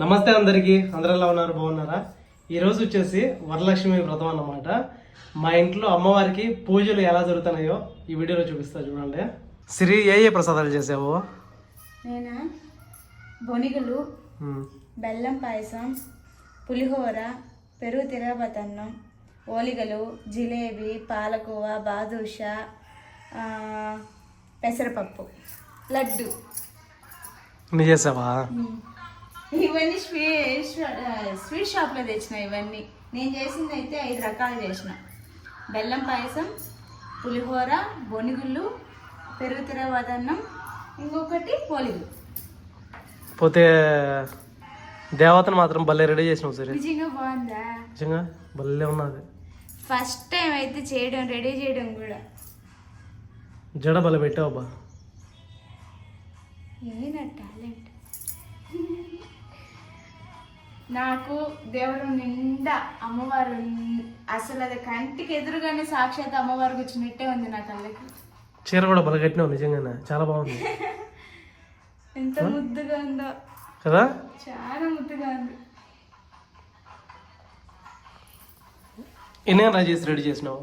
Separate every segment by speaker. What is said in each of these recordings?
Speaker 1: నమస్తే అందరికీ. అందరూ ఎలా ఉన్నారు? బాగున్నారా? ఈ రోజు వచ్చేసి వరలక్ష్మి వ్రతం అన్నమాట. మా ఇంట్లో అమ్మవారికి పూజలు ఎలా జరుగుతున్నాయో ఈ వీడియోలో చూపిస్తా చూడండి. సిరి ఏ ఏ ప్రసాదాలు చేసావు?
Speaker 2: నేనా? బొనిగలు బెల్లం పాయసం పులిహోర పెరుగు తిరగబతన్నం ఓలిగలు జిలేబి పాలకోవ బాదుషా పెసరపప్పు లడ్డు.
Speaker 1: నీ చేసావా?
Speaker 2: ఇవన్నీ స్వీట్ స్వీట్ షాప్లో తెచ్చిన ఇవన్నీ. నేను చేసింది అయితే ఐదు రకాలు చేసిన. బెల్లం పాయసం పులిహోర బొనిగుళ్ళు పెరుగు తిరగబతన్నం ఇంకొకటి ఓలిగలు
Speaker 1: పోతే దేవతను మాత్రం భలే రెడీ చేసినావు సరే
Speaker 2: నిజంగా బాగుందా?
Speaker 1: నిజంగా భలే ఉన్నది.
Speaker 2: ఫస్ట్ టైం అయితే చేయడం రెడీ చేయడం కూడా.
Speaker 1: జడ భలే పెట్టావు
Speaker 2: నా టాలెంట్? నాకు దేవుడు నిండా అమ్మవారు అసలు అది కంటికి ఎదురుగానే సాక్షాత్ అమ్మవారు కూర్చున్నట్టే ఉంది నా కళ్ళకి
Speaker 1: చీర కూడా భలే కట్టినావు నిజంగానే. చాలా బాగుంది.
Speaker 2: ఎంత ముద్దుగా ఉందో.
Speaker 1: కదా?
Speaker 2: చాలా ముద్దుగా ఉంది.
Speaker 1: ఎన్ని గంటలు చేసి రెడీ చేసినావు?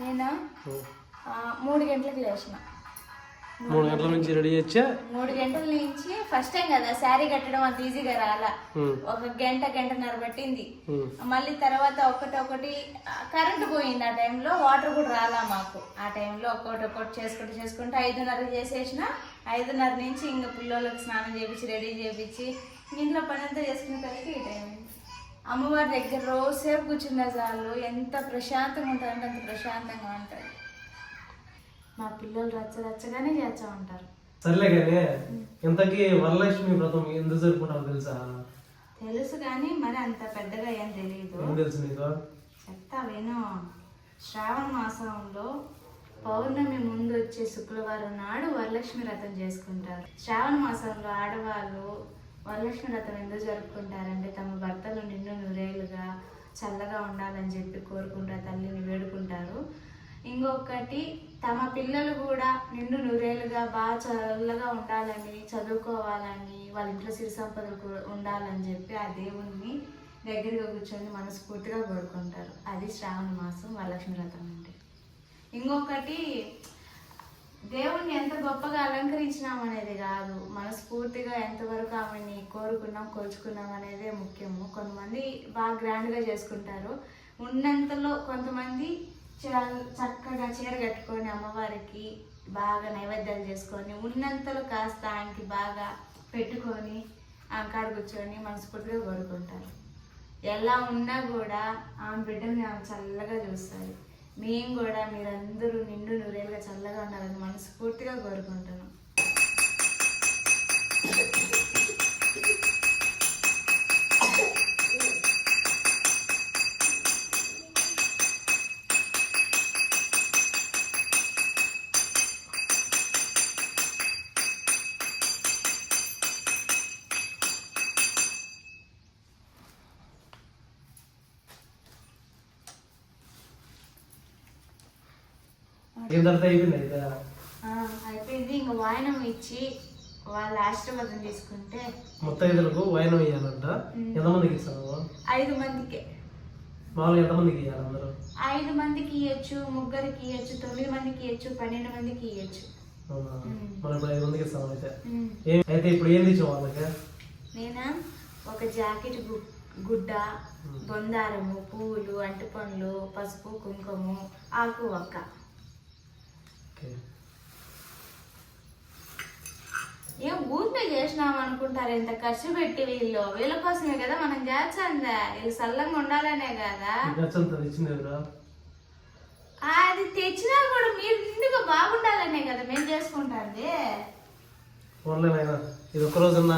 Speaker 2: నేను? మూడు గంటలకు లేచిన.
Speaker 1: మూడు గంటల నుంచి రెడీ చేచ్చా?
Speaker 2: మూడు గంటల నుంచి ఫస్ట్ టైం కదా శారీ కట్టడం అంత ఈజీగా రాలా. ఒక గంట గంటన్నర పట్టింది. మళ్ళీ తర్వాత ఒకటి ఒకటి కరెంట్ పోయింది ఆ టైంలో వాటర్ కూడా రాలా మాకు. ఆ టైంలో ఒక్కొక్కటి ఒక్కొక్కటి చేసుకుంటూ చేసుకుంటూ ఐదున్నర చేసేసిన. ఐదున్నర నుంచి ఇంకా పిల్లలకి స్నానం చేపించి రెడీ చేపించి ఇంట్లో పని అంతా చేసుకునే కలిగి ఈ టైం. అమ్మవారి దగ్గర రోజుసేపు కూర్చున్న చాలు. ఎంత ప్రశాంతంగా ఉంటుందంటే అంత ప్రశాంతంగా ఉంటుంది. మా పిల్లలు రచ్చ రచ్చగానే చేస్తూ ఉంటారు
Speaker 1: సర్లే కానీ ఇంతకీ వరలక్ష్మి వ్రతం ఎందుకు జరుపుకుంటావు తెలుసా?
Speaker 2: తెలుసు కానీ మరి అంత పెద్దగా ఏం తెలియదు
Speaker 1: ఏం తెలుసు నీకు?
Speaker 2: చెప్తా విను. శ్రావణ మాసంలో పౌర్ణమి ముందు వచ్చే శుక్రవారం నాడు వరలక్ష్మి వ్రతం చేసుకుంటారు. శ్రావణ మాసంలో ఆడవాళ్ళు వరలక్ష్మి వ్రతం ఎందుకు జరుపుకుంటారంటే తమ భర్తలు నిండు నూరేళ్ళుగా చల్లగా ఉండాలని చెప్పి కోరుకుంటారు తల్లిని వేడుకుంటారు. ఇంకొకటి తమ పిల్లలు కూడా నిండు నూరేళ్ళుగా బాగా చల్లగా ఉండాలని చదువుకోవాలని వాళ్ళ ఇంట్లో సిరి సంపదలు కూడా ఉండాలని చెప్పి ఆ దేవుణ్ణి దగ్గరగా కూర్చొని మనస్ఫూర్తిగా కోరుకుంటారు. అది శ్రావణ మాసం వరలక్ష్మి వ్రతం అంటే ఇంకొకటి దేవుణ్ణి ఎంత గొప్పగా అలంకరించినాం అనేది కాదు. మనస్ఫూర్తిగా ఎంతవరకు ఆమెని కోరుకున్నాం కోల్చుకున్నాం అనేదే ముఖ్యము. కొంతమంది బాగా గ్రాండ్గా చేసుకుంటారు. ఉన్నంతలో కొంతమంది చక్కగా చీర కట్టుకొని అమ్మవారికి బాగా నైవేద్యాలు చేసుకొని ఉన్నంతలో కాస్త ఆయనకి బాగా పెట్టుకొని ఆ కాడ కూర్చొని మనస్ఫూర్తిగా కోరుకుంటారు. ఎలా ఉన్నా కూడా ఆమె బిడ్డని ఆమె చల్లగా చూస్తారు. మేము కూడా మీరందరూ నిండు నూరేలుగా చల్లగా ఉండాలని మనస్ఫూర్తిగా కోరుకుంటున్నాం.
Speaker 1: ఏం తర్వాత అయిపోయింది? అయితే
Speaker 2: ఆ, అయిపోయింది. ఇంకా వాయనం ఇచ్చి వాళ్ళ ఆశీర్వాదం తీసుకుంటే
Speaker 1: ముత్తైదులకు వైనం ఇవ్వాలంట ఎంతమందికి ఇస్తాను
Speaker 2: ఐదు మందికి.
Speaker 1: మామూలుగా ఎంతమందికి ఇవ్వాలి అందరూ?
Speaker 2: ఐదు మందికి ఇవ్వచ్చు ముగ్గురికి ఇవ్వచ్చు తొమ్మిది మందికి ఇవ్వచ్చు పన్నెండు మందికి ఇవ్వచ్చు?
Speaker 1: మనం ఇప్పుడు ఐదు మందికి ఇస్తాం అయితే. అయితే ఇప్పుడు ఏం తెచ్చాం వాళ్ళకి?
Speaker 2: నేనా? ఒక జాకెట్ గుడ్డ బొందారము పువ్వులు అంటుపండ్లు పసుపు కుంకుమ ఆకు ఒక్క ఏం ఊరికే చేసినాం అనుకుంటారు ఇంత ఖర్చు పెట్టి వీళ్ళు. వీళ్ళ కోసమే కదా మనం చేస్తుందా వీళ్ళు సల్లంగా ఉండాలనే కదా. అది తెచ్చినా కూడా మీరు నిండుగా బాగుండాలనే కదా మేము చేసుకుంటాంది.
Speaker 1: ఇది ఒక్క రోజున్న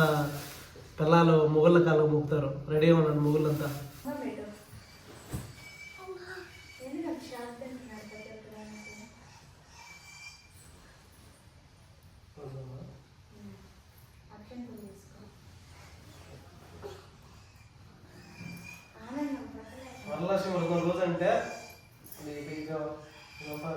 Speaker 1: పిల్లలు మొగుళ్ళ కాళ్ళకు మొక్కుతారు రెడీ ఉన్నాను మొగుళ్ళంతా the leaving of number.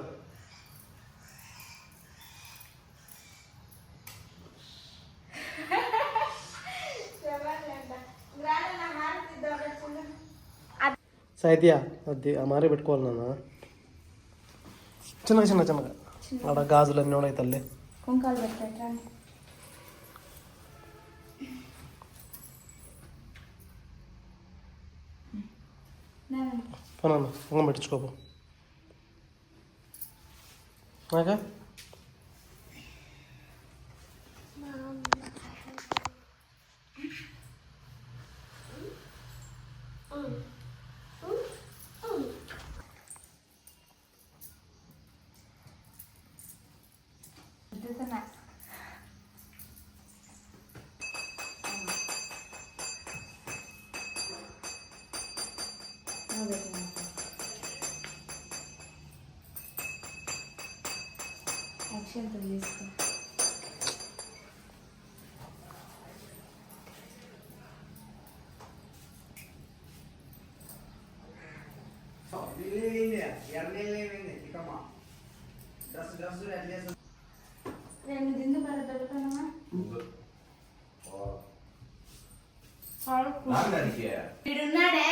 Speaker 1: സൈദ്യ
Speaker 2: അമാരെ
Speaker 1: പെട്ടുകൊള്ളണ ചിന്ന ചിന്ന ചിന്ന. അവിടെ ഗാജുലോ ആയിത്തല്ലേ போனாண்ணா அங்கே மடிச்சு போப்போம் ஆக Thank you.
Speaker 2: కుంకాలు పెట్టా
Speaker 1: పోనన్న ఇంకా పెట్టించుకోపో నాకా
Speaker 2: రెండు దిండు పడ దొరుకుతానమ్మా వీడున్నాడే.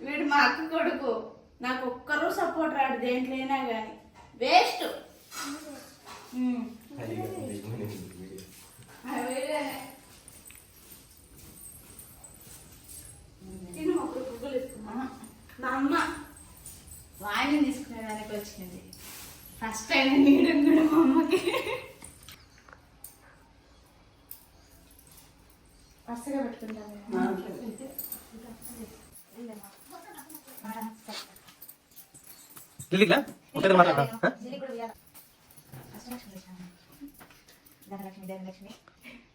Speaker 2: వీడు మా అక్క కొడుకు. నాకు ఒక్కరూ సపోర్ట్ రాడు దేంట్లో కానీ వేస్ట్ అమ్మ వాయిని తీసుకునేదానికి వచ్చింది. ఫస్ట్ టైం నీడం కూడా మా అమ్మకి. వరుసగా పెట్టుకుంటాను.
Speaker 1: ఒకటే
Speaker 3: ధనలక్ష్మి ధనలక్ష్మి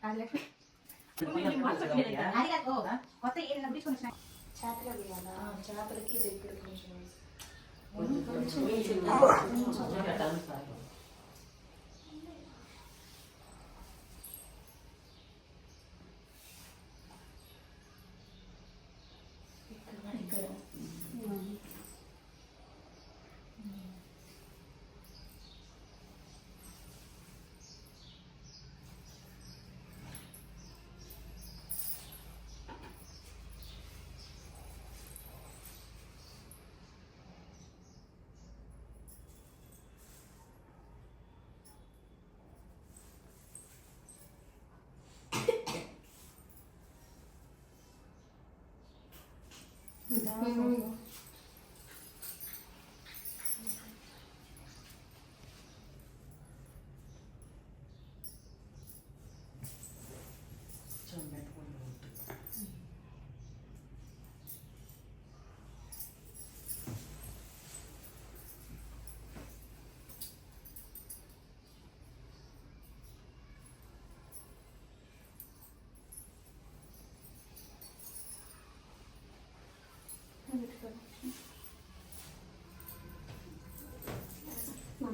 Speaker 3: ఆదిలక్ష్మి కొత్త ఏదైనా తీసుకొని వచ్చిన
Speaker 2: చేపలు వేయాలా చేపలకి దగ్గర కొంచెం 嗯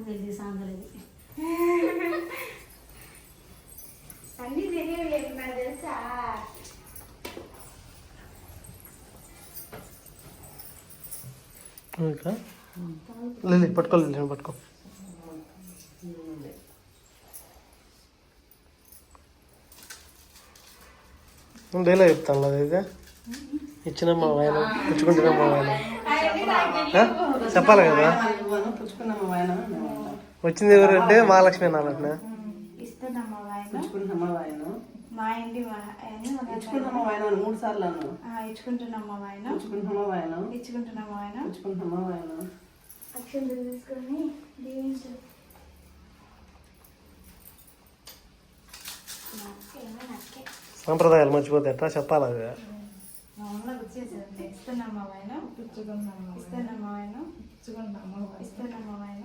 Speaker 3: మంగళది సాంగలది
Speaker 2: అన్ని తెలియదు నాకు తెలుసా?
Speaker 1: ఇంకా? లిల్లీ పట్టుకో. డైలా చెప్తాను అది అయితే ఇచ్చిన మా ఆయన తెచ్చుకుంటున్నా మా ఆయన ఆ? చెప్పాలి కదా?
Speaker 4: పుచ్చుకున్నాము వాయన
Speaker 1: వచ్చింది ఎవరంటే మహాలక్ష్మి
Speaker 2: వాయన
Speaker 4: వాయన
Speaker 2: మా ఇంటి
Speaker 4: పుచ్చుకుంటున్నామా వాయన మూడు సార్లు అన్నాను
Speaker 2: ఆ, ఇచ్చుకుంటున్నామ్మా వాయన
Speaker 4: పుచ్చుకుంటున్నామా వాయన
Speaker 2: ఇచ్చుకుంటున్నామ్మా వాయన
Speaker 4: పుచ్చుకుంటున్నామా వాయన
Speaker 2: అక్షంతలు తీసుకొని దీవించు
Speaker 1: సాంప్రదాయాలు మర్చిపోతే ఎట్లా చెప్పాలి అది
Speaker 2: మామూలుగా వచ్చేసండి ఇస్తున్నామ్మా వాయన ఇస్తున్నామ్మా వాయన ఇస్తున్నామ్మా వాయన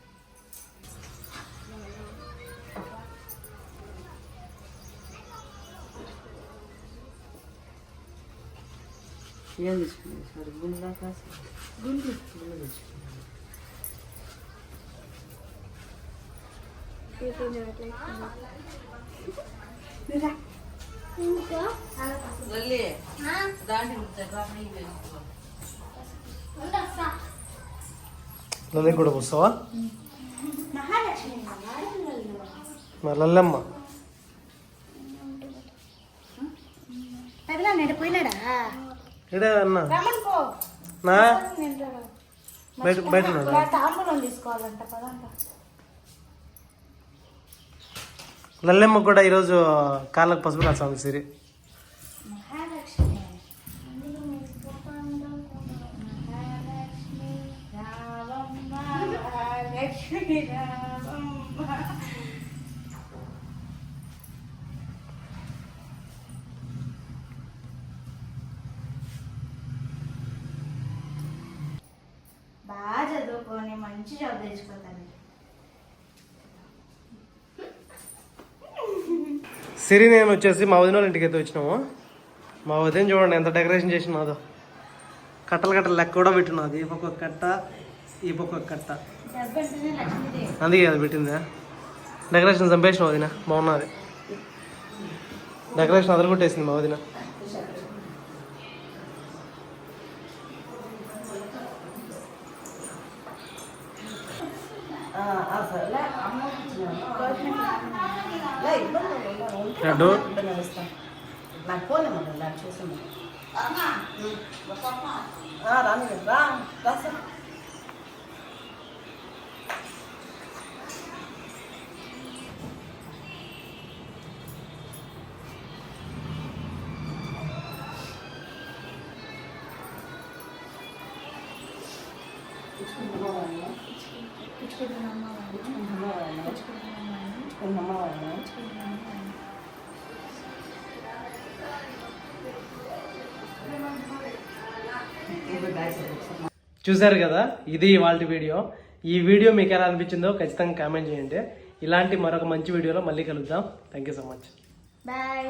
Speaker 4: ఏం తీసుకున్నావు సార్ గుండా కాసి
Speaker 2: గుండు
Speaker 4: లల్లి దాంట్లో
Speaker 1: లల్లి కూడా వస్తావా మరి లల్లమ్మ
Speaker 2: పోయినాడా?
Speaker 1: ఇడే అన్న. నా? బయట బయట లల్లెమ్మ కూడా ఈరోజు కాళ్ళకు పసుపు రాసాము సిరి.
Speaker 2: మహాలక్ష్మి రావమ్మ మహాలక్ష్మి రావమ్మ బాగా చదువుకొని మంచి జాబ్ తెచ్చుకోతాను
Speaker 1: సిరి నేను వచ్చేసి మా వదిన వాళ్ళ ఇంటికి అయితే వచ్చినాము. మా వదిన చూడండి ఎంత డెకరేషన్ చేసినాదో. కట్టలు కట్టలు లెక్క కూడా పెట్టినది. ఈ పక్క కట్ట ఈ పక్క కట్ట. అందుకే అది పెట్టిందా? డెకరేషన్ చంపేసిన వదిన బాగున్నది. డెకరేషన్ అదరగొట్టేసింది మా వదిన
Speaker 4: సర్లే అమ్మకి ఇచ్చినాను లే ఇబ్బంది లేదు, ఉంటే
Speaker 1: లడ్డు.
Speaker 4: ఇబ్బంది వేస్తా. నాకు ఫోన్ ఇవ్వండి నాకు రాని రా చూసారు
Speaker 1: చూశారు కదా? ఇది ఇవాళ వీడియో. ఈ వీడియో మీకు ఎలా అనిపించిందో ఖచ్చితంగా కామెంట్ చేయండి. ఇలాంటి మరొక మంచి వీడియోలో మళ్ళీ కలుద్దాం. Thank you so much
Speaker 2: bye